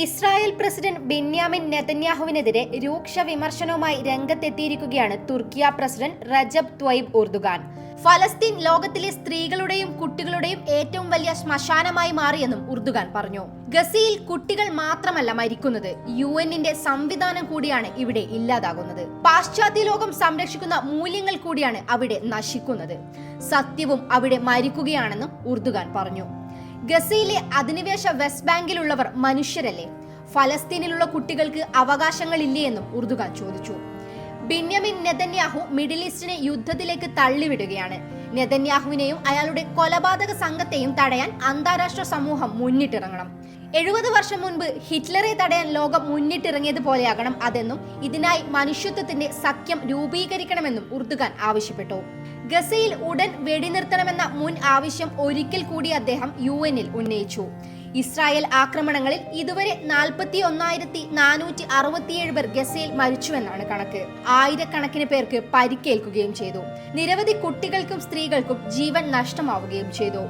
Israel president Benyamin നെതന്യാഹുവിനെതിരെ രൂക്ഷ വിമർശനവുമായി രംഗത്തെത്തിയിരിക്കുകയാണ് തുർക്കിയ പ്രസിഡന്റ് റജബ് ത്വയ്ബ് ഉർദുഗാൻ. ഫലസ്തീൻ ലോകത്തിലെ സ്ത്രീകളുടെയും കുട്ടികളുടെയും ഏറ്റവും വലിയ ശ്മശാനമായി മാറിയെന്നും ഉർദുഗാൻ പറഞ്ഞു. ഗസയിൽ കുട്ടികൾ മാത്രമല്ല മരിക്കുന്നത്. യു എന്നിന്റെ സംവിധാനം കൂടിയാണ് ഇവിടെ ഇല്ലാതാകുന്നത്. പാശ്ചാത്യ ലോകം സംരക്ഷിക്കുന്ന മൂല്യങ്ങൾ കൂടിയാണ് അവിടെ നശിക്കുന്നത്. സത്യവും അവിടെ മരിക്കുകയാണെന്നും ഉർദുഗാൻ പറഞ്ഞു. ഗസയിലെ അധിനിവേശ വെസ്റ്റ് ബാങ്കിലുള്ളവർ മനുഷ്യരല്ലേ? ഫലസ്തീനിലുള്ള കുട്ടികൾക്ക് അവകാശങ്ങളില്ലേ എന്നും ഉർദുഗാൻ ചോദിച്ചു. ബിന്യമിൻ നെതന്യാഹു മിഡിൽ ഈസ്റ്റിനെ യുദ്ധത്തിലേക്ക് തള്ളിവിടുകയാണ്. നെതന്യാഹുവിനെയും അയാളുടെ കൊലപാതക സംഘത്തെയും തടയാൻ അന്താരാഷ്ട്ര സമൂഹം മുന്നിട്ടിറങ്ങണം. എഴുപത് വർഷം മുൻപ് ഹിറ്റ്ലറെ തടയാൻ ലോകം മുന്നിട്ടിറങ്ങിയത് പോലെയാകണം അതെന്നും ഇതിനായി മനുഷ്യത്വത്തിന്റെ സഖ്യം രൂപീകരിക്കണമെന്നും ഉർദുഖാൻ ആവശ്യപ്പെട്ടു. ഗസയിൽ ഉടൻ വെടിനിർത്തണമെന്ന മുൻ ആവശ്യം ഒരിക്കൽ കൂടി അദ്ദേഹം യു എന്നിൽ ഉന്നയിച്ചു. ഇസ്രായേൽ ആക്രമണങ്ങളിൽ ഇതുവരെ നാൽപ്പത്തി ഒന്നായിരത്തി നാനൂറ്റി അറുപത്തിയേഴ് പേർ ഗസയിൽ മരിച്ചുവെന്നാണ് കണക്ക്. ആയിരക്കണക്കിന് പേർക്ക് പരിക്കേൽക്കുകയും ചെയ്തു. നിരവധി കുട്ടികൾക്കും സ്ത്രീകൾക്കും ജീവൻ നഷ്ടമാവുകയും ചെയ്തു.